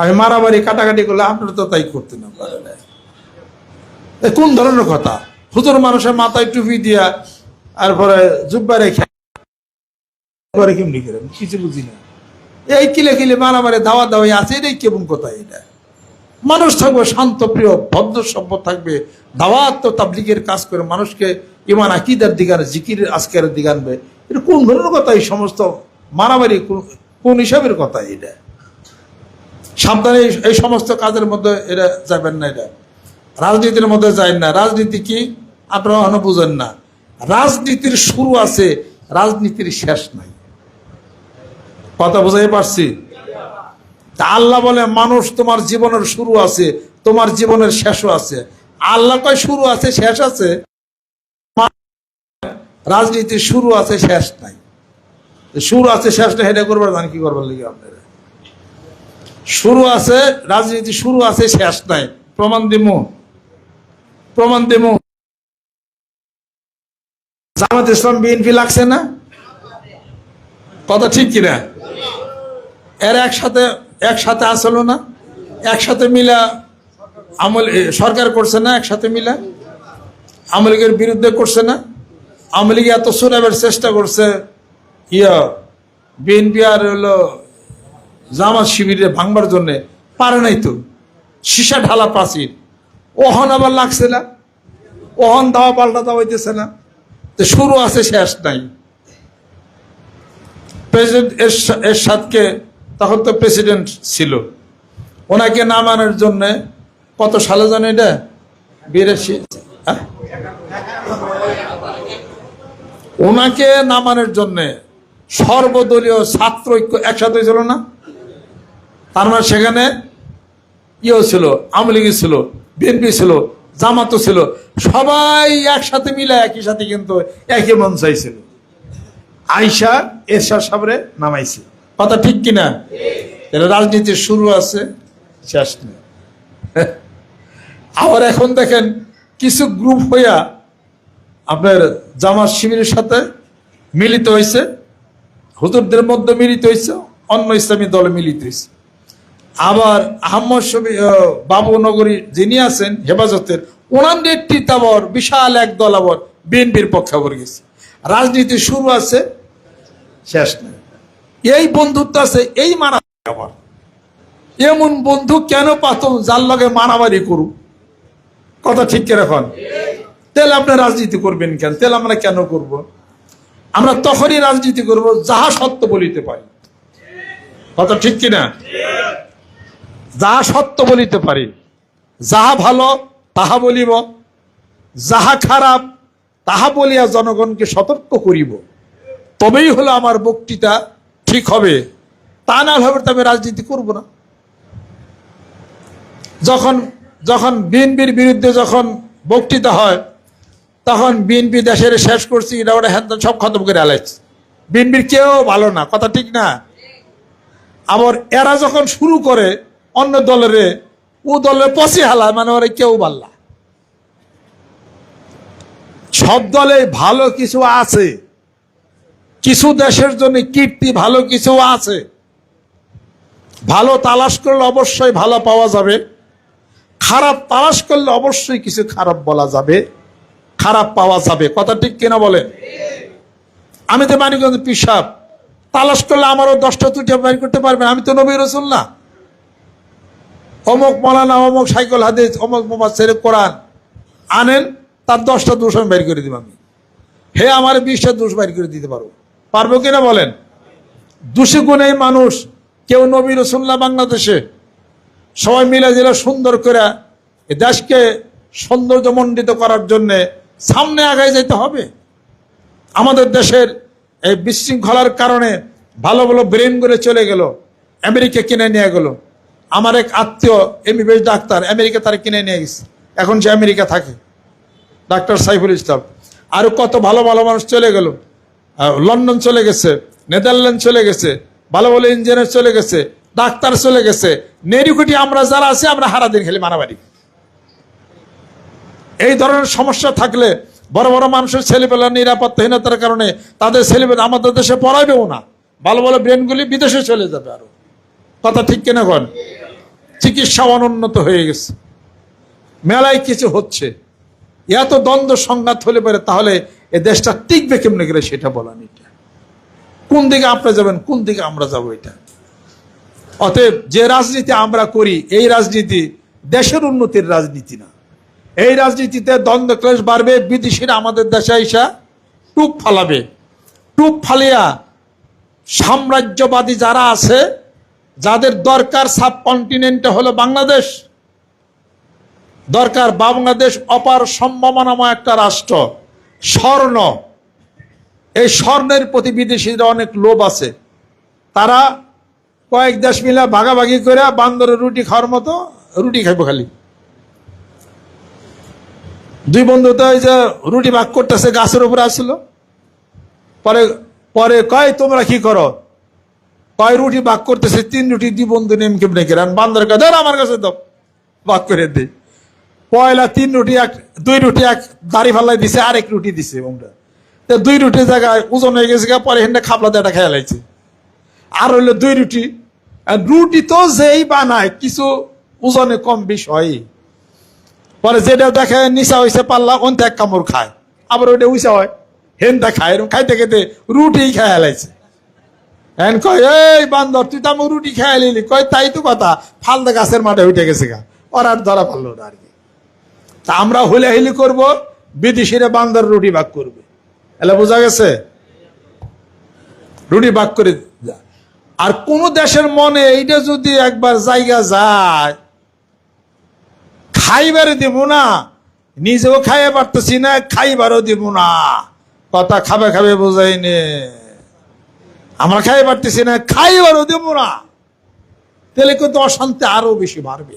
আমি মারামারি কাটাকাটি করলে আপনারা তো তাই করতেন না পারেন। কোন ধরনের কথা? হুজুর মানুষের মাথায় টুপি দিয়া তারপরে জুব্বা রেখে কেমনি করে কিছু বুঝি না। এই কিলে কিলে মারামারি, ধাওয়া দাওয়াই আছে, এটাই কেমন কথা এটা? মানুষ থাকবে শান্ত, প্রিয়, ভদ্র, সভ্য থাকবে। দাওয়াত তো তাবলিগের কাজ করে মানুষকে ইমান আকিদার দিকে জিকির আজকের দিকে আনবে। এটা কোন ধরনের কথা? এই সমস্ত মারামারি কোন হিসাবের কথা এটা? সাবধানে এই- সমস্ত কাজের মধ্যে এটা যাবেন না এটা রাজনীতির মধ্যে যায় না। রাজনীতি কি? আপনারা বুঝেন না। রাজনীতির শুরু আছে, রাজনীতির শেষ নাই। কথা বুঝাই পারছি? তা আল্লাহ বলে, মানুষ তোমার জীবনের শুরু আছে, তোমার জীবনের শেষও আছে। আল্লাহ কয়, শুরু আছে, শেষ আছে? রাজনীতির শুরু আছে, শেষ নাই। শুরু আছে, শেষ নাই এটা করবার জানি কি করবার লিগে আপনারা? শুরু আছে, রাজনীতি শুরু আছে, শেষ নাই। প্রমাণ দিমু। প্রমাণ দিমু। জামাত ইসলাম, বিএনপি লাগছে না? কথা ঠিক কিনা? এর একসাথে একসাথে আসলো না? একসাথে মিলা আমল সরকার করছে না একসাথে মিলা? আমলিগের বিরুদ্ধে করছে না? আমলিগে এত সুরাবের চেষ্টা করছে। ইয়া, বিএনপি আর হলো জামাত শিবিরে ভাঙবার জন্য পারে নাই তো। সীসা ঢালা প্রাচীর। ওহন আবার লাগছে না। ওহন দাওয়া পাল্টা দেওয়া হইতেছে না। তো শুরু আছে, শেষ নাই। প্রেসিডেন্ট এরশাদকে তখন তো প্রেসিডেন্ট ছিল। ওনাকে নামানোর জন্য কত সালে জানো এটা? বিরাশি হ্যাঁ? ওনাকে নামানোর জন্য সর্বদলীয় ছাত্র ঐক্য একসাথে হয়েছিল না? তার মানে সেখানে ইয়েও ছিল, আওয়ামী লীগ ছিল, বিএনপি ছিল, জামাতও ছিল, সবাই একসাথে মিলে একই সাথে কিন্তু একই মন চাইছিল আইসা এরশাদ সাবরে নামাইছে। কথা ঠিক কিনা? রাজনীতির শুরু আছে, শেষ নেই। আবার এখন দেখেন কিছু গ্রুপ হইয়া আপনার জামাত শিবিরের সাথে মিলিত হয়েছে হুজুরদের মধ্যে মিলিত হয়েছে অন্য ইসলামী দলে মিলিত হয়েছে আবার আহম্মদ শবি আহ, বাবু নগরী যিনি আছেন হেফাজতের ওনার নেতৃত্ব আবার বিশাল এক দল আবার বিএনপির পক্ষে আবার গেছে। রাজনীতি শুরু আছে শেষ নেই। এই বন্ধুত্ব আছে এই মারা আবার এমন বন্ধু কেন পাতো যার লগে মারামারি করু কথা ঠিক রাখন। তেল আপনি রাজনীতি করবেন কেন? তেল আমরা কেন করব? আমরা তখনই রাজনীতি করব যাহা সত্য বলিতে পারি। কথা ঠিক কিনা? যাহা সত্য বলিতে পারি। যাহা ভালো, তাহা বলিব। যাহা খারাপ, তাহা বলিয়া জনগণকে সতর্ক করিব। তবেই হলো আমার বক্তৃতা ঠিক হবে। তা না হবে তবে রাজনীতি করব না। যখন যখন বিএনপির বিরুদ্ধে যখন বক্তৃতা হয়, তখন বিএনপি দেশের শেষ করছি, এটা ওটা হ্যান সব খতম করে আলাইছে। বিএনপির কেউ ভালো না, কথা ঠিক না। আবার এরা যখন শুরু করে অন্য দলের, ও দলের পচি হালায় মানে ওরা কেউ বাল্লা। সব দলে ভালো কিছু আছে। কিছু দেশের জন্য কীর্তি, ভালো কিছু আছে। ভালো তালাশ করলে অবশ্যই ভালো পাওয়া যাবে। খারাপ তালাশ করলে অবশ্যই কিছু খারাপ বলা যাবে। খারাপ পাওয়া যাবে। কথা ঠিক কিনা বলেন? আমি তো মানিকগঞ্জ পিসাব। তালাশ করলে আমারও দশটা তুটে বাইর করতে পারবেন। আমি তো নবী রসুল না। অমুক মলানা, অমুক সাইকেল হাদিস, অমুক মোহাম্মদ সেরে কোরআন। আনেন, তার দশটা দোষ আমি বের করে দিব আমি। হে আমার বিশটা দোষ বের করে দিতে পারব পারব কিনা বলেন? দোষী গুণে মানুষ। কেউ নবী রসুল্লাহ বাংলাদেশে সবাই মিলে দিলে সুন্দর করে দেশকে সৌন্দর্যমণ্ডিত করার জন্যে সামনে আগায় যেতে হবে। আমাদের দেশের এই বিশৃঙ্খলার কারণে ভালো ভালো ব্রেনগুলো চলে গেল। আমেরিকা কিনে নিয়ে গেল। আমার এক আত্মীয় এমবিবিএস ডাক্তার, আমেরিকা তারা কিনে নিয়ে গেছে। এখন সে আমেরিকা থাকে। ডাক্তার সাইফুল ইসলাম। আরও কত ভালো ভালো মানুষ চলে গেল। লন্ডন চলে গেছে, নেদারল্যান্ড চলে গেছে, ভালো ভালো ইঞ্জিনিয়ার চলে গেছে, ডাক্তার চলে গেছে। নেরিকুটি আমরা যারা আছি, আমরা হারা দিন খেলি মারামারি। এই ধরনের সমস্যা থাকলে বড় বড় মানুষের ছেলেপেলার নিরাপত্তাহীনতার কারণে তাদের ছেলেপেলে আমাদের দেশে পড়াবেও না। ভালো ভালো ব্রেনগুলি বিদেশে চলে যাবে আরও। কথা ঠিক কিনা কন? চিকিৎসা অনুন্নত হয়ে গেছে। মেলায় কিছু হচ্ছে। এত দ্বন্দ্ব সংঘাত হলে পারে তাহলে এ দেশটা টিকবে কেমনে গেলে সেটা বলান এটা কোন দিকে আপনি যাবেন, কোন দিকে আমরা যাব এটা? অতএব যে রাজনীতি আমরা করি, এই রাজনীতি দেশের উন্নতির রাজনীতি না। এই রাজনীতিতে দ্বন্দ্ব, ক্লেশ বাড়বে, বিদেশিরা আমাদের দেশে আইসা টুপ ফালাবে। টুপ ফালিয়া সাম্রাজ্যবাদী যারা আছে যাদের দরকার সাব কন্টিনেন্টে হলো বাংলাদেশ, দরকার বাংলাদেশ অপার সম্ভাবনাময় একটা রাষ্ট্র, স্বর্ণ। এই স্বর্ণের প্রতি বিদেশিদের অনেক লোভ আছে। তারা কয়েক দেশ মিলে ভাগাভাগি করে বান্দরের রুটি খাওয়ার মতো রুটি খাইবো খালি। দুই বন্ধু তো ওই যে রুটি ভাগ করতেছে, গাছের উপরে আসলো পরে পরে কয়, তোমরা কি করো? কয় রুটি বাক করতেছে, তিন রুটি দুই বন্ধু নেম কেমনে কেরান বান্দর কাছে আমার কাছে দাও, বাক করে দিই পয়লা তিন রুটি এক, দুই রুটি এক, দাড়ি ফাল্লাই দিছে, আরেক রুটি দিছে ওমরা তো দুই রুটি জায়গায় ওজন হয়ে গেছে পরে হেন্ডে খাপলা দেটা খেয়াল লাগছে আর হইল দুই রুটি। রুটি তো যেই বানায়, কিছু ওজনে কম বেশ হয়। পরে যেটা দেখে নিশা হয়েছে পাল্লা ওন এক কামড় খায়। আবার ওইটা উইসা হয় হেনটা খায় এরকম খাইতে খাইতে রুটি খেয়ে হেলাইছে হ্যান কয়, এই বান্দর, তুই তো আমার রুটি খেয়ে নিলি। কয়, তাই তো কথা ফালদা গাছের মাঠে উঠে গেছে গা। ওর আর ধরা পারল না আর কি। তা আমরা করব, বিদেশিরা বান্দর রুটি ভাগ করবে। এলা বোঝা গেছে? রুটি ভাগ করে আর কোন দেশের মনে এইটা যদি একবার জায়গা যায় খাইবারে দিব না, নিজেও খাইয়ে পারতেছি না, খাইবারও দিব না। কথা খাবে খাবে বোঝাই আমরা খাই পারতেছি না খাই খাইবারও দেবো না। তাহলে কিন্তু অশান্তি আরও বেশি বাড়বে।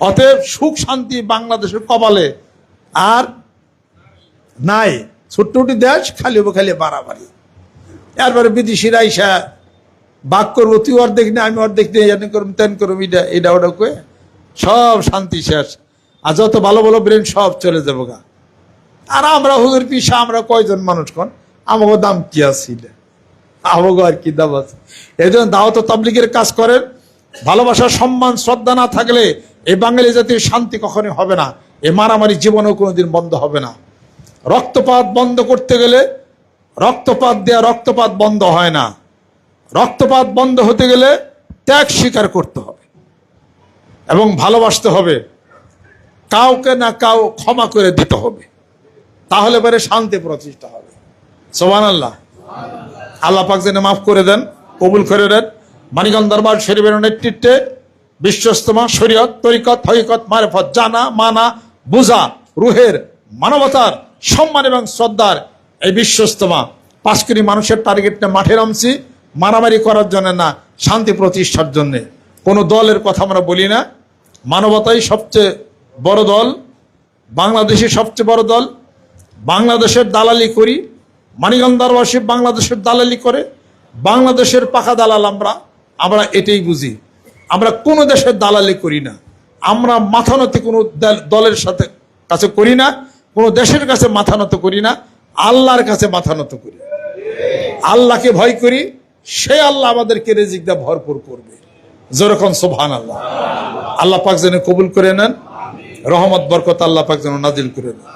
অতএব সুখ শান্তি বাংলাদেশের কপালে আর নাই। ছোট্ট ছোট্ট দেশ, খালি খালি বাড়াবাড়ি। এরপরে বিদেশিরা আইসা বাক করব, তুই অর্ধেক না, আমি অর্ধেক নিয়ে জানি করুম, তেন করুম, এটা এটা ওটা কয়ে সব শান্তি শেষ। আর যত ভালো ভালো ব্রেন সব চলে যাব গা। আর আমরা হুজুর পিসা, আমরা কয়জন মানুষ কন? আমাকে দাম কি এটা? আমাকে আর কি দাম আছে। এই জন্য দাওয়াত তাবলিগের কাজ করেন। ভালোবাসা, সম্মান, শ্রদ্ধা না থাকলে এই বাঙালি জাতির শান্তি কখনোই হবে না। এ মারামারি জীবনেও কোনোদিন বন্ধ হবে না। রক্তপাত বন্ধ করতে গেলে রক্তপাত দেয়া রক্তপাত বন্ধ হয় না। রক্তপাত বন্ধ হতে গেলে ত্যাগ স্বীকার করতে হবে। এবং ভালোবাসতে হবে। কাউকে না কাউ ক্ষমা করে দিতে হবে। তাহলে পরে শান্তি প্রতিষ্ঠা হবে। সোমান আল্লাহ আল্লাহ পাক যেন মাফ করে দেন, কবুল করে দেন মানিকন দরবার শরীফের নেতৃত্বে বিশ্বস্তমা শরীয়ত, তরিকত হরিকত মারেফত, জানা, মানা, বুঝা, রুহের মানবতার সম্মান এবং শ্রদ্ধার এই বিশ্বস্তমা পাঁচ কোটি মানুষের টার্গেটটা মাঠে নামছি, মারামারি করার জন্য না, শান্তি প্রতিষ্ঠার জন্য। কোনো দলের কথা আমরা বলি না। মানবতাই সবচেয়ে বড় দল বাংলাদেশের সবচেয়ে বড় দল। বাংলাদেশের দালালি করি মানিগন্ধারবাসী বাংলাদেশের দালালি করে, বাংলাদেশের পাকা দালাল আমরা আমরা এটাই বুঝি। আমরা কোনো দেশের দালালি করি না। আমরা মাথা নত কোনো দলের সাথে কাছে করি না, কোনো দেশের কাছে মাথা নত করি না, আল্লাহর কাছে মাথা নত করি। আল্লাহকে ভয় করি, সে আল্লাহ আমাদেরকে রেজিক দা ভরপুর করবে। যেরকম সোভান আল্লাহ আল্লাহ পাক যেন কবুল করে নেন, রহমত, বরকত আল্লাহ পাক যেন নাজিল করে নেন।